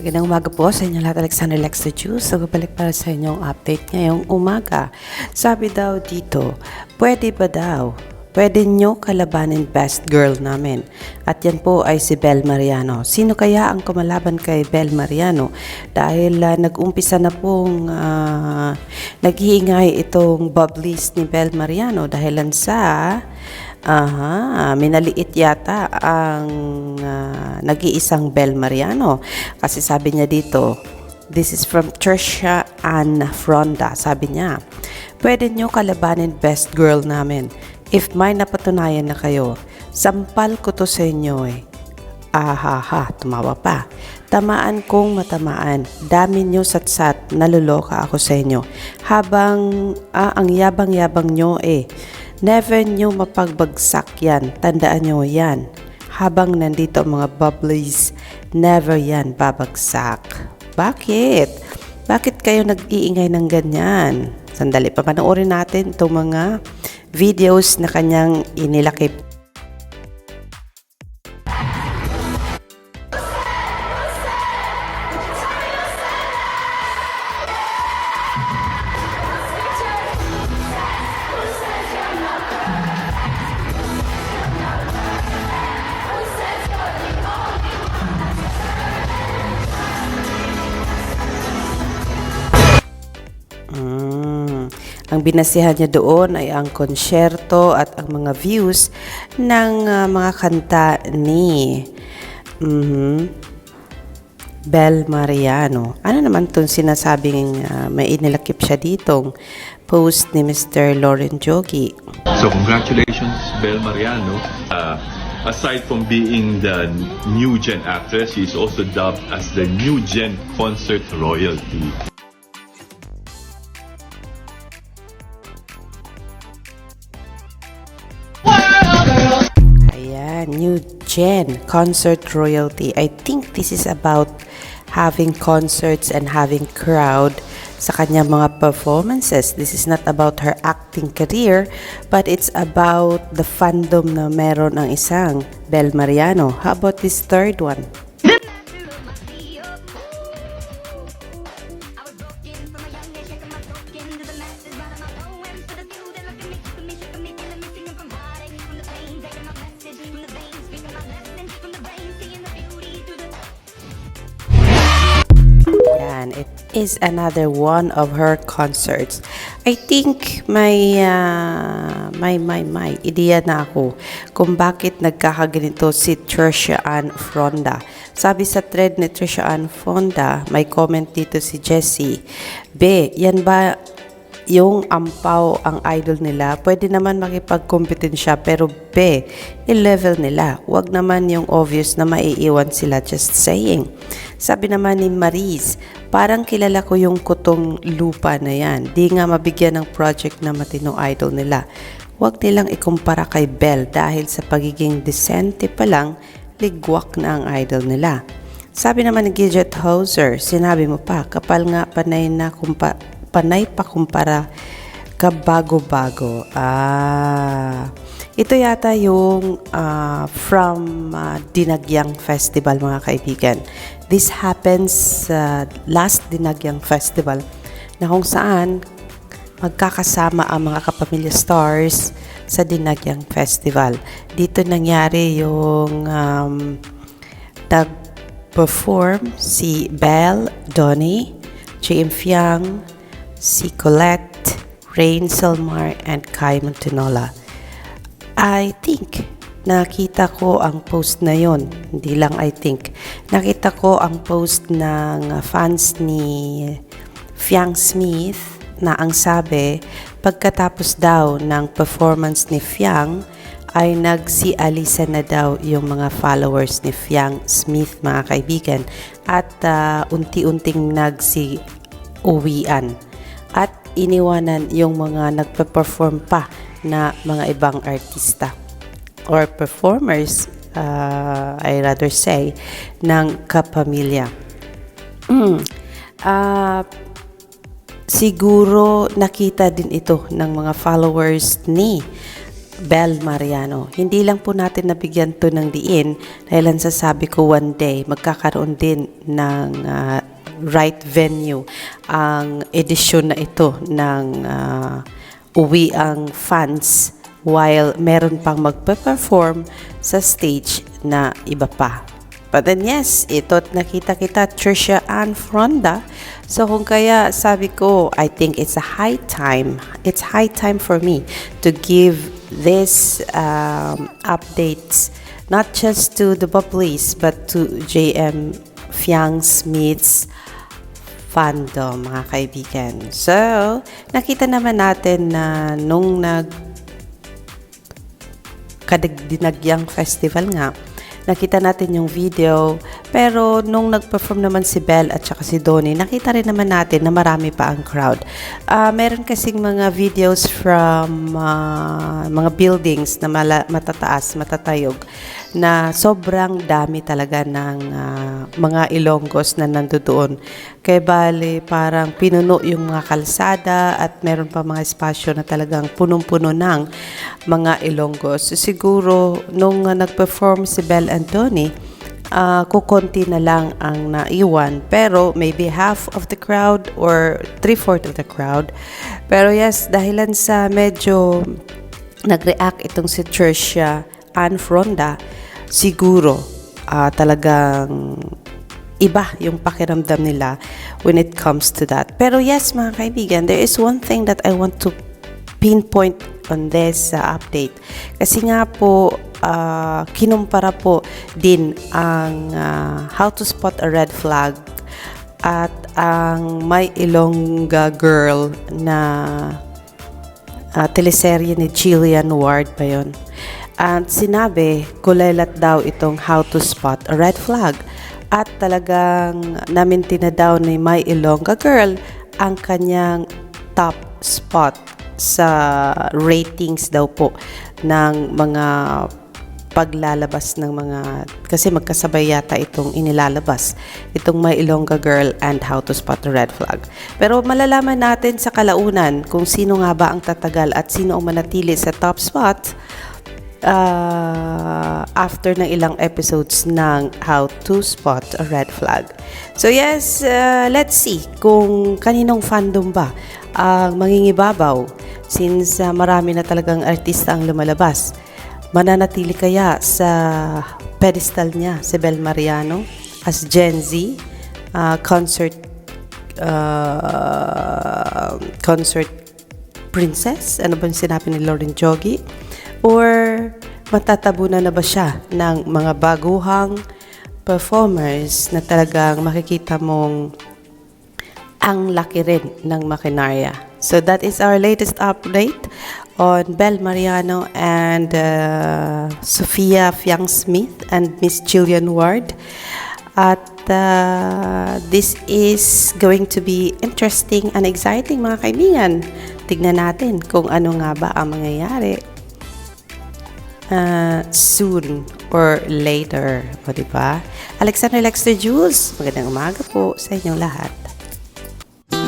Magandang umaga po sa inyo lahat. Alexander Lex the Juice. Nagbabalik para sa inyong update ngayong umaga. Sabi daw dito, pwede ba daw? Pwede nyo kalabanin best girl namin. At yan po ay si Bel Mariano. Sino kaya ang kumalaban kay Bel Mariano? Dahil ah, nag-umpisa na pong uh, naghiingay itong bubblies ni Bel Mariano dahilan sa Aha, minaliit yata ang ah, nag-iisang Bel Mariano. Kasi sabi niya dito, this is from Trisha Ann Fronda. Sabi niya, pwede niyo kalabanin best girl namin. If may napatunayan na kayo, sampal ko to sa inyo eh. Ahaha, tumawa pa. Tamaan kong matamaan. Dami nyo satsat, naluloka ako sa inyo. Habang, ah, ang yabang-yabang nyo eh. Never nyo mapagbagsak yan. Tandaan nyo yan. Habang nandito ang mga bubblies, never yan babagsak. Bakit? Bakit kayo nag-iingay ng ganyan? Sandali pa, panoorin natin itong mga videos na kanyang inilakip Ang binasihan niya doon ay ang konsyerto at ang mga views ng ah, mga kanta ni mhm, Bel Mariano. Ano naman itong sinasabing ah, may inilakip siya ditong post ni Mr. Lauren Jogi. So congratulations, Bel Mariano. Uh, aside from being the new gen actress, she is also dubbed as the new gen concert royalty. Gen concert royalty. I think this is about having concerts and having crowd sa kanyang mga performances. This is not about her acting career, but it's about the fandom na meron ang isang Bel Mariano. How about this third one? Is another one of her concerts. I think may, ah, may, may, may ideya na ako kung bakit nagkakaganito si Trisha Ann Fronda. Sabi sa thread ni Trisha Ann Fronda, may comment dito si Jessie, Be, yan ba yung ampaw ang idol nila, pwede naman makipagkompetensya pero be, i-level nila. Huwag naman yung obvious na maiiwan sila just saying. Sabi naman ni Maris, parang kilala ko yung kutong lupa na yan. Di nga mabigyan ng project na matinong idol nila. Huwag nilang ikumpara kay Belle dahil sa pagiging decente pa lang, ligwak na ang idol nila. Sabi naman ni Gidget Hauser, sinabi mo pa, kapal nga panay na kumpa, panay pa kumpara kabago-bago. Ah, ito yata yung ah, from ah, Dinagyang Festival mga kaibigan. This happens sa last Dinagyang Festival na kung saan magkakasama ang mga kapamilya stars sa Dinagyang Festival. Dito nangyari yung um, nag-perform si Belle, Donnie, JM Fiang, si Colette, Rain Selmar, and Kai Montenola. I think nakita ko ang post na yon. Hindi lang I think. Nakita ko ang post ng fans ni Fiang Smith na ang sabi, pagkatapos daw ng performance ni Fiang, ay nagsialisa na daw yung mga followers ni Fiang Smith, mga kaibigan, at ah, unti-unting nagsi-uwian. At iniwanan yung mga nagpe-perform pa na mga ibang artista or performers, uh, I rather say, ng kapamilya. Mm. Ah, siguro nakita din ito ng mga followers ni Bel Mariano. Hindi lang po natin nabigyan to ng diin dahil ang sasabi ko one day magkakaroon din ng ah, right venue ang edisyon na ito ng ah, Uwi ang fans while meron pang magpe-perform sa stage na iba pa. But then yes, ito nakita kita Trisha Ann Fronda. So kung kaya sabi ko, I think it's a high time. It's high time for me to give this um, updates not just to the Bubblies but to JM Fiang Smith's fandom, mga kaibigan. So, nakita naman natin na nung nag Kadagdinagyang Festival nga, nakita natin yung video. Pero nung nag-perform naman si Belle at saka si Donnie, nakita rin naman natin na marami pa ang crowd. Ah, meron kasing mga videos from ah, mga buildings na mala- matataas, matatayog, na sobrang dami talaga ng ah, mga Ilonggos na nandoon. Kaya bali, parang pinuno yung mga kalsada at meron pa mga espasyo na talagang punong-puno ng mga Ilonggos. Siguro, nung ah, nag-perform si Belle Antoni, ah kukonti na lang ang naiwan. Pero maybe half of the crowd or three-fourth of the crowd. Pero yes, dahilan sa medyo nag-react itong si Tricia Ann Fronda, siguro ah, talagang iba yung pakiramdam nila when it comes to that. Pero yes, mga kaibigan, there is one thing that I want to pinpoint on this uh, update. Kasi nga po, uh, kinumpara po din ang uh, how to spot a red flag at ang may Ilongga girl na uh, teleserye ni Jillian Ward pa yun. At sinabi, kulelat daw itong how to spot a red flag. At talagang naminti na daw ni My Ilongga Girl ang kanyang top spot sa ratings daw po ng mga paglalabas ng mga kasi magkasabay yata itong inilalabas itong My Ilongga Girl and How to Spot the Red Flag. Pero malalaman natin sa kalaunan kung sino nga ba ang tatagal at sino ang manatili sa top spot uh, after ng ilang episodes ng How to Spot a Red Flag. So yes, uh, let's see kung kaninong fandom ba ang mangingibabaw since uh, marami na talagang artista ang lumalabas. Mananatili kaya sa pedestal niya si Bel Mariano as Gen Z uh, concert uh, concert princess? Ano ba yung sinabi ni Lauren Jogi? Or matatabunan na ba siya ng mga baguhang performers na talagang makikita mong ang laki rin ng makinarya. So that is our latest update on Bel Mariano and uh, Sofia Fiang Smith and Miss Jillian Ward. At uh, this is going to be interesting and exciting mga kaibigan. Tignan natin kung ano nga ba ang mangyayari uh, soon or later. O, diba? Alexander Lexter Jules, magandang umaga po sa inyong lahat.